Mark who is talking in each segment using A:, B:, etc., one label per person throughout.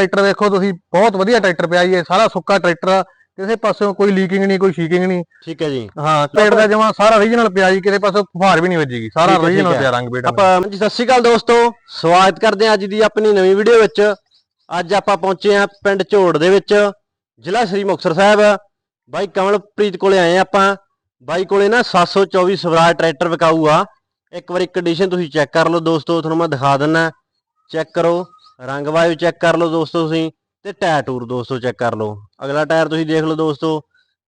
A: Tractor ਵੇਖੋ ਤੁਸੀਂ ਬਹੁਤ ਵਧੀਆ ਟਰੈਕਟਰ ਪਿਆ ਜੀ ਇਹ ਸਾਰਾ ਸੁੱਕਾ ਟਰੈਕਟਰ ਆ ਕਿਸੇ ਪਾਸਿਓਂ ਕੋਈ ਲੀਕਿੰਗ ਨਹੀਂ ਕੋਈ ਸ਼ੀਕਿੰਗ ਨਹੀਂ।
B: ਠੀਕ ਹੈ ਜੀ।
A: ਹਾਂ ਪੇੜ ਦਾ ਜਮਾ ਸਾਰਾ ਓਰੀਜਨਲ ਪਿਆ ਜੀ ਕਿਸੇ ਪਾਸੋਂ ਫੁਹਾਰ ਵੀ ਨਹੀਂ ਵੱਜੇਗੀ ਸਾਰਾ
B: ਹੈ।
A: ਪਿਆ ਰੰਗ ਬੇਟਾ
B: ਆਪਾਂ ਜੀ ਸਤਿ ਸ਼੍ਰੀ ਅਕਾਲ ਦੋਸਤੋ ਸਵਾਗਤ ਕਰਦੇ ਹਾਂ ਅੱਜ ਦੀ ਆਪਣੀ ਨਵੀਂ ਵੀਡੀਓ ਵਿੱਚ। ਅੱਜ ਆਪਾਂ ਪਹੁੰਚੇ ਹਾਂ ਪਿੰਡ ਝੋੜ ਦੇ ਵਿੱਚ ਜ਼ਿਲ੍ਹਾ ਸ੍ਰੀ ਮੁਕਤਸਰ ਸਾਹਿਬ। ਬਾਈ ਕਮਲਪ੍ਰੀਤ ਕੋਲੇ ਆਏ ਆਪਾਂ। ਬਾਈ ਕੋਲੇ ਨਾ 724 ਸਵਰਾਜ ਟਰੈਕਟਰ ਵਿਕਾਊ ਆ। ਇੱਕ ਵਾਰੀ ਕੰਡੀਸ਼ਨ ਤੁਸੀਂ ਚੈੱਕ ਕਰ ਲਓ ਦੋਸਤੋ ਤੁਹਾਨੂੰ ਮੈਂ ਦਿਖਾ ਦਿੰਨਾ। ਚੈੱਕ ਕਰੋ। ਰੰਗ ਵਾਇੂ ਚੈੱਕ ਕਰ ਲਓ ਦੋਸਤੋ ਤੁਸੀਂ ਤੇ ਟਾਇਰ ਟੂਰ ਦੋਸਤੋ ਚੈੱਕ ਕਰ ਲਓ। ਅਗਲਾ ਟਾਇਰ ਤੁਸੀਂ ਦੇਖ ਲਓ ਦੋਸਤੋ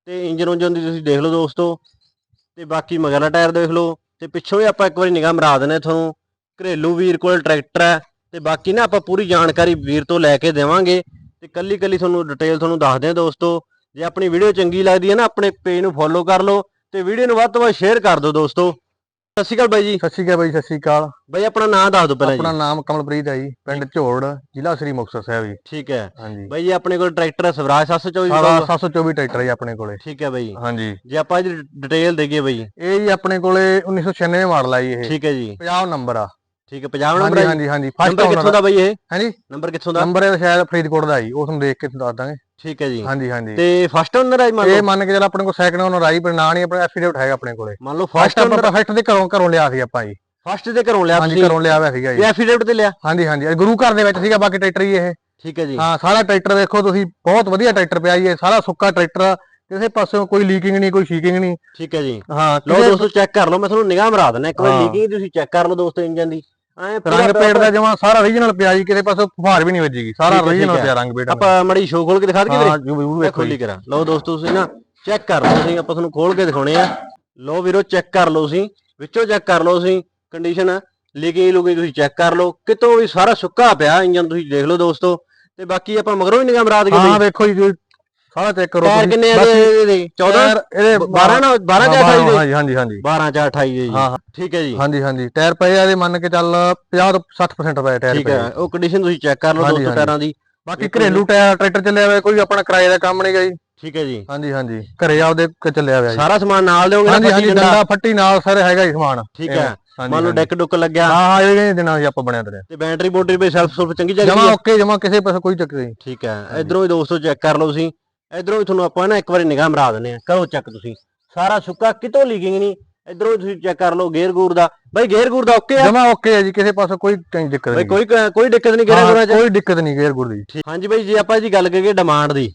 B: ਤੇ ਇੰਜਨ ਉਂਜਨ ਦੀ ਤੁਸੀਂ ਦੇਖ ਲਓ ਦੋਸਤੋ ਤੇ ਬਾਕੀ ਮਗਰਲਾ ਟਾਇਰ ਦੇਖ ਲਓ ਤੇ ਪਿੱਛੋਂ ਵੀ ਆਪਾਂ ਇੱਕ ਵਾਰੀ ਨਿਗਾਹ ਮਰਾ ਦਿੰਨੇ ਤੁਹਾਨੂੰ। ਘਰੇਲੂ ਵੀਰ ਕੋਲ ਟਰੈਕਟਰ ਹੈ ਤੇ ਬਾਕੀ ਨਾ ਆਪਾਂ ਪੂਰੀ ਜਾਣਕਾਰੀ ਵੀਰ ਤੋਂ ਲੈ ਕੇ ਦੇਵਾਂਗੇ ਤੇ ਕੱਲੀ ਕੱਲੀ ਤੁਹਾਨੂੰ ਡਿਟੇਲ ਤੁਹਾਨੂੰ ਦੱਸਦੇ ਹਾਂ ਦੋਸਤੋ। ਜੇ ਆਪਣੀ ਵੀਡੀਓ ਚੰਗੀ ਲੱਗਦੀ ਹੈ ਨਾ ਆਪਣੇ ਪੇਜ ਨੂੰ ਫੋਲੋ ਕਰ ਲਓ ਤੇ ਵੀਡੀਓ ਨੂੰ ਵੱਧ ਤੋਂ ਵੱਧ ਸ਼ੇਅਰ ਕਰ ਦਿਓ ਦੋਸਤੋ। ਸਤਿ ਸ਼੍ਰੀ ਅਕਾਲ ਬਾਈ ਜੀ।
A: ਸਤਿ ਸ਼੍ਰੀ ਅਕਾਲ ਬਾਈ ਸਤਿ ਸ਼੍ਰੀ ਅਕਾਲ।
B: ਬਾਈ ਆਪਣਾ ਨਾਮ ਦੱਸ ਦਿਓ ਪਹਿਲਾਂ
A: ਆਪਣਾ
B: ਜੀ
A: ਨਾਮ ਕਮਲਪ੍ਰੀਤ ਹੈ ਜੀ ਪਿੰਡ ਝੋੜ ਜ਼ਿਲ੍ਹਾ ਸ੍ਰੀ ਮੁਕਤਸਰ ਸਾਹਿਬ ਜੀ।
B: ਠੀਕ ਹੈ।
A: ਹਾਂਜੀ।
B: ਬਾਈ ਜੀ ਆਪਣੇ ਕੋਲ ਟਰੈਕਟਰ ਹੈ ਸਵਰਾਜ 724
A: ਸਾਰਾ
B: ਵਿਕਾਊ।
A: 724 ਟਰੈਕਟਰ ਹੈ ਜੀ ਆਪਣੇ ਕੋਲੇ।
B: ਠੀਕ ਹੈ ਬਾਈ।
A: ਹਾਂਜੀ।
B: ਜੇ ਆਪਾਂ ਇਹਦੀ ਡਿਟੇਲ ਦੇਈਏ ਬਾਈ।
A: ਇਹ ਜੀ ਆਪਣੇ ਕੋਲੇ 1996 ਮਾਡਲ ਆ ਜੀ ਇਹ।
B: ਠੀਕ ਹੈ ਜੀ।
A: 50 ਨੰਬਰ ਆ।
B: ਠੀਕ ਹੈ 50 ਨੰਬਰ
A: ਹਾਂਜੀ ਹਾਂਜੀ ਫਸਟ
B: ਨੰਬਰ ਕਿੱਥੋਂ ਦਾ। ਬਾਈ ਇਹ?
A: ਹਾਂਜੀ।
B: ਨੰਬਰ ਕਿੱਥੋਂ ਦਾ?
A: ਨੰਬਰ ਇਹ ਸ਼ਾਇਦ ਫਰੀਦਕੋਟ ਦਾ ਜੀ ਉਹ ਤੁਹਾਨੂੰ ਦੇਖ ਕੇ ਤੁਹਾਨੂੰ ਦੱਸ ਦਾਂਗੇ।
B: ਠੀਕ ਹੈ ਜੀ।
A: ਹਾਂਜੀ ਹਾਂਜੀ।
B: ਤੇ ਫਸਟ ਓਨਰ ਹੈ ਮੰਨ
A: ਇਹ
B: ਲਓ
A: ਮੰਨ ਕੇ ਚੱਲ ਆਪਣੇ ਕੋਲ ਸੈਕਿੰਡ ਓਨਰ ਆਈ ਪਰ ਨਾਂ ਨਹੀਂ ਆਪਣਾ ਐਫੀਡੇਵਿਟ ਹੈਗਾ ਆਪਣੇ ਕੋਲੇ।
B: ਮੰਨ ਲਓ
A: ਫਸਟ
B: ਓਨਰ
A: ਫਸਟ ਦੇ ਘਰੋਂ ਘਰੋਂ ਲਿਆ ਸੀ ਆਪਾਂ ਜੀ।
B: ਫਸਟ ਦੇ ਘਰੋਂ ਲਿਆ
A: ਹਾਂਜੀ ਘਰੋਂ ਲਿਆ ਹੋਇਆ ਸੀਗਾ ਜੀ।
B: ਇਹ ਐਫੀਡੇਵਿਟ ਤੇ ਲਿਆ?
A: ਹਾਂਜੀ ਹਾਂਜੀ। ਇਹ ਗੁਰੂ ਘਰ ਦੇ ਵਿੱਚ ਸੀਗਾ ਬਾਕੀ ਟਰੈਕਟਰ ਹੀ ਇਹ।
B: ਠੀਕ ਹੈ ਜੀ।
A: ਹਾਂ ਸਾਰਾ ਟਰੈਕਟਰ ਵੇਖੋ ਤੁਸੀਂ ਬਹੁਤ ਵਧੀਆ ਟਰੈਕਟਰ ਪਿਆ ਜੀ ਇਹ ਸਾਰਾ ਸੁੱਕਾ ਟਰੈਕਟਰ ਆ। ਕਿਸੇ ਪਾਸਿਓਂ ਕੋਈ ਲੀਕਿੰਗ ਨਹੀਂ ਕੋਈ ਸ਼ੀਕਿੰਗ ਨਹੀਂ।
B: ਠੀਕ ਹੈ ਜੀ।
A: ਹਾਂ ਕਿਸੇ-
B: ਦੋਸਤੋ ਚੈੱਕ ਕਰ ਲਓ ਮੈਂ ਤੁਹਾਨੂੰ ਨਿਗਾਹ ਮਰਾ ਦਿੰਦਾ ਇੱਕ ਵਾਰ। ਲੀਕਿੰਗ ਤੁਸੀਂ ਚੈੱਕ ਕਰ ਲਓ ਦੋਸਤੋ ਇੰਜਨ ਦੀ। ਐ
A: ਰੰਗ ਪੇੜ ਦਾ ਜਮਾ ਸਾਰਾ ਓਰੀਜਨਲ ਪਿਆ ਜੀ ਕਿਸੇ ਪਾਸੋਂ ਫੁਹਾਰ ਵੀ ਨਹੀਂ ਵੱਜੇਗੀ ਸਾਰਾ
B: ਹੈ,
A: ਓਰੀਜਨਲ
B: ਹੈ।
A: ਪਿਆ ਰੰਗ ਬੇਟਾ
B: ਆਪਾਂ ਮੜੀ ਸ਼ੋ ਖੋਲ ਕੇ ਦਿਖਾ ਦਈਏ
A: ਹਾਂ
B: ਵੀਰੇ?
A: ਜੀ ਵੀ
B: ਇਹ
A: ਵੇਖੋ ਜੀ।
B: ਕਰਾਂ। ਲਓ ਦੋਸਤੋ ਤੁਸੀਂ ਨਾ ਚੈੱਕ ਕਰ ਲਓ ਤੁਸੀਂ ਆਪਾਂ ਤੁਹਾਨੂੰ ਖੋਲ ਕੇ ਦਿਖਾਉਣੇ ਆ। ਲਓ ਵੀਰੋ ਚੈੱਕ ਕਰ ਲਓ ਤੁਸੀਂ। ਵਿੱਚੋਂ ਚੈੱਕ ਕਰ ਲਓ ਤੁਸੀਂ ਕੰਡੀਸ਼ਨ ਲੀਕਿੰਗ ਲੁਕਿੰਗ ਤੁਸੀਂ ਚੈੱਕ ਕਰ ਲਓ। ਕਿਤੋਂ ਵੀ ਸਾਰਾ ਸੁੱਕਾ ਪਿਆ ਇੰਜਨ ਤੁਸੀਂ ਦੇਖ ਲਓ ਦੋਸਤੋ। ਤੇ ਬਾਕੀ ਆਪਾਂ ਮਗਰੋਂ ਵੀ ਨਿਗਾਹ ਮਰਾ ਦਈਏ
A: ਹਾਂ ਵੇਖੋ ਜੀ ਸਾਰਾ ਚੈੱਕ ਕਰੋ
B: ਟਾਇਰ। ਕਿੰਨੇ ਆ ਇਹਦੇ 14
A: ਟਾਇਰ ਇਹਦੇ
B: 12 ਨਾ 12 ਜਾਂ 28 ਦੇ?
A: ਹਾਂਜੀ ਹਾਂਜੀ ਹਾਂਜੀ।
B: 12 ਜਾਂ 28 ਦੇ ਜੀ।
A: ਹਾਂ ਹਾਂ,
B: ਠੀਕ ਹੈ ਜੀ।
A: ਹਾਂਜੀ ਹਾਂਜੀ। ਟਾਇਰ ਪਏ ਆ ਇਹਦੇ ਮੰਨ ਕੇ ਚੱਲ 50 ਤੋਂ 60% ਪਏ ਟਾਇਰ
B: ਠੀਕ ਹੈ। ਉਹ ਕੰਡੀਸ਼ਨ ਤੁਸੀਂ ਚੈੱਕ ਕਰ ਲਓ ਦੋਸਤੋ। ਟਾਇਰਾਂ ਦੀ।
A: ਬਾਕੀ ਘਰੇਲੂ ਟਾਇਰ ਟਰੈਕਟਰ ਚੱਲਿਆ ਹੋਇਆ ਕੋਈ ਆਪਣਾ ਕਿਰਾਏ ਦਾ ਕੰਮ ਨਹੀਂਗਾ ਜੀ।
B: ਠੀਕ ਹੈ ਜੀ।
A: ਹਾਂਜੀ ਹਾਂਜੀ। ਘਰੇ ਆਪਦੇ ਕ- ਚੱਲਿਆ ਹੋਇਆ ਜੀ।
B: ਸਾਰਾ ਸਮਾਨ ਨਾਲ ਦਿਓਗੇ
A: ਹਾਂਜੀ ਹਾਂਜੀ।
B: ਡੰਡਾ?
A: ਫੱਟੀ ਨਾਲ ਸਾਰੇ ਹੈਗਾ ਜੀ ਸਮਾਨ।
B: ਠੀਕ ਹੈ। ਮੰਨ ਲਓ। ਡੈਕ ਡੁੱਕ ਲੱਗਿਆ।
A: ਹਾਂ ਹਾਂ ਇਹ ਦਿਨਾਂ ਜੀ ਆਪਾਂ ਬਣਿਆ ਤੇ
B: ਤੇ ਬੈਟਰੀ ਬੋਟਰੀ ਵੀ ਸੈਲਫ ਸੁਲਫ ਚੰਗੀ ਚੱਲਦੀ
A: ਜਮਾ
B: ਹੈ।
A: ਓਕੇ ਜਮਾ ਕਿਸੇ ਪਾਸੇ ਕੋਈ ਚੱਕਰ ਨਹੀਂ।
B: ਠੀਕ ਹੈ। ਇਧਰੋਂ ਵੀ ਦੋਸਤੋ ਚੈੱਕ ਕਰ ਲਓ ਤੁਸੀਂ। ਇਧਰੋਂ ਵੀ ਤੁਹਾਨੂੰ ਆਪਾਂ ਨਾ ਇੱਕ ਵਾਰੀ ਨਿਗਾਹ ਮਰਾ ਦਿੰਦੇ ਆ ਕਰੋ ਚੈੱਕ ਤੁਸੀਂ। ਸਾਰਾ ਸੁੱਕਾ ਕਿਤੋਂ ਲੀਕਿੰਗ ਨਹੀਂ? ਇਧਰੋਂ ਤੁਸੀਂ ਚੈੱਕ ਕਰ ਲਓ ਗੇਅਰ ਗੂਰ ਦਾ। ਬਾਈ ਗੇਅਰ ਗੂਰ ਦਾ ਓਕੇ ਆ?
A: ਜਮਾ ਓਕੇ ਹੈ ਜੀ ਕਿਸੇ ਪਾਸੇ ਕੋਈ ਟੈਂ- ਦਿੱਕਤ
B: ਬਾਈ
A: ਨਹੀਂ।
B: ਕੋਈ ਕੋਈ ਦਿੱਕਤ ਨਹੀਂ ਗੇਅਰ
A: ਹਾਂ,
B: ਗੂਰਾਂ 'ਚ?
A: ਕੋਈ ਦਿੱਕਤ ਨਹੀਂ ਗੇਅਰ ਗੁਰ ਦੀ।
B: ਹਾਂਜੀ ਬਾਈ ਜੇ ਆਪਾਂ ਜੀ ਗੱਲ ਕਰੀਏ ਡਿਮਾਂਡ ਦੀ।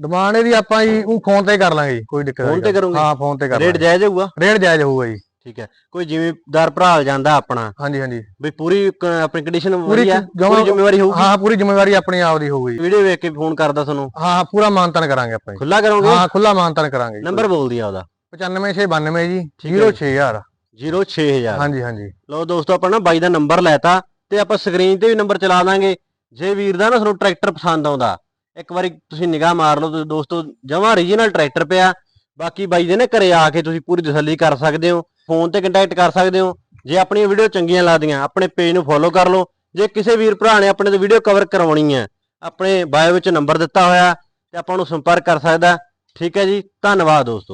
A: ਡਿਮਾਂਡ ਇਹਦੀ ਆਪਾਂ ਜੀ ਉਹ ਫੋਨ ਤੇ ਕਰ ਲਾਂਗੇ ਜੀ ਕੋਈ ਦਿੱਕਤ
B: ਫੋਨ ਤੇ ਕਰੋਗੇ?
A: ਹਾਂ ਫੋਨ ਤੇ ਕਰ
B: ਰੇਟ
A: ਲਾਂਗੇ।
B: ਜਾਇਜ਼ ਹੋਊਗਾ?
A: ਰੇਟ ਜਾਇਜ਼ ਹੋਊਗਾ ਜੀ।
B: ਠੀਕ ਹੈ। ਕੋਈ ਜ਼ਿਮੀਦਾਰ ਭਰਾ ਜਾਂਦਾ ਆਪਣਾ
A: ਹਾਂਜੀ ਹਾਂਜੀ।
B: ਬਈ ਪੂਰੀ ਕ- ਆਪਣੀ ਕੰਡੀਸ਼ਨ
A: ਪੂਰੀ
B: ਵਧੀਆ
A: ਜਮਾਂ-
B: ਪੂਰੀ ਜ਼ਿੰਮੇਵਾਰੀ ਹੋਊਗੀ?
A: ਹਾਂ ਪੂਰੀ ਜ਼ਿੰਮੇਵਾਰੀ ਆਪਣੀ ਆਪ ਦੀ ਹੋਊਗੀ।
B: ਵੀਡੀਓ ਵੇਖ ਕੇ ਫੋਨ ਕਰਦਾ ਤੁਹਾਨੂੰ?
A: ਹਾਂ ਹਾਂ ਪੂਰਾ ਮਾਨਤਨ ਕਰਾਂਗੇ ਆਪਾਂ ਜੀ।
B: ਖੁੱਲਾ ਕਰੋਗੇ?
A: ਹਾਂ ਖੁੱਲਾ ਮਾਨਤਨ ਕਰਾਂਗੇ ਜੀ।
B: ਨੰਬਰ ਬੋਲ ਦਿਆ ਉਹਦਾ।
A: 95692 ਜੀ
B: ਹੈ ਜੀ।
A: 06000
B: 06000
A: ਹਾਂਜੀ ਹਾਂਜੀ।
B: ਲਓ ਦੋਸਤੋ ਆਪਾਂ ਨਾ ਬਾਈ ਦਾ ਨੰਬਰ ਲੈਤਾ ਤੇ ਆਪਾਂ ਸਕਰੀਨ ਤੇ ਵੀ ਨੰਬਰ ਚਲਾ ਦਾਂਗੇ। ਜੇ ਵੀਰ ਦਾ ਨਾ ਤੁਹਾਨੂੰ ਟਰੈਕਟਰ ਪਸੰਦ ਆਉਂਦਾ ਇੱਕ ਵਾਰੀ ਤੁਸੀਂ ਨਿਗਾਹ ਮਾਰ ਲਓ ਤੇ ਦੋਸਤੋ ਜਮਾਂ ਓਰੀਜਨਲ ਟਰੈਕਟਰ ਪਿਆ। ਬਾਕੀ ਬਾਈ ਦੇ ਨਾ ਘਰੇ ਆ ਕੇ ਤੁਸੀਂ ਪੂਰੀ ਤਸੱਲੀ ਕਰ ਸਕਦੇ ਹੋ। ਫੋਨ ਤੇ ਕੰਟੈਕਟ ਕਰ ਸਕਦੇ ਹੋ। ਜੇ ਆਪਣੀਆਂ ਵੀਡੀਓ ਚੰਗੀਆਂ ਲੱਗਦੀਆਂ, ਆਪਣੇ ਪੇਜ ਨੂੰ ਫੋਲੋ ਕਰ ਲਓ। ਜੇ ਕਿਸੇ ਵੀਰ ਭਰਾ ਨੇ ਆਪਣੇ ਤੋਂ ਵੀਡੀਓ ਕਵਰ ਕਰਵਾਉਣੀ ਹੈ, ਆਪਣੇ ਬਾਇਓ ਵਿੱਚ ਨੰਬਰ ਦਿੱਤਾ ਹੋਇਆ ਤੇ ਆਪਾਂ ਨੂੰ ਸੰਪਰਕ ਕਰ ਸਕਦਾ ਠੀਕ ਹੈ ਜੀ, ਧੰਨਵਾਦ ਦੋਸਤੋ।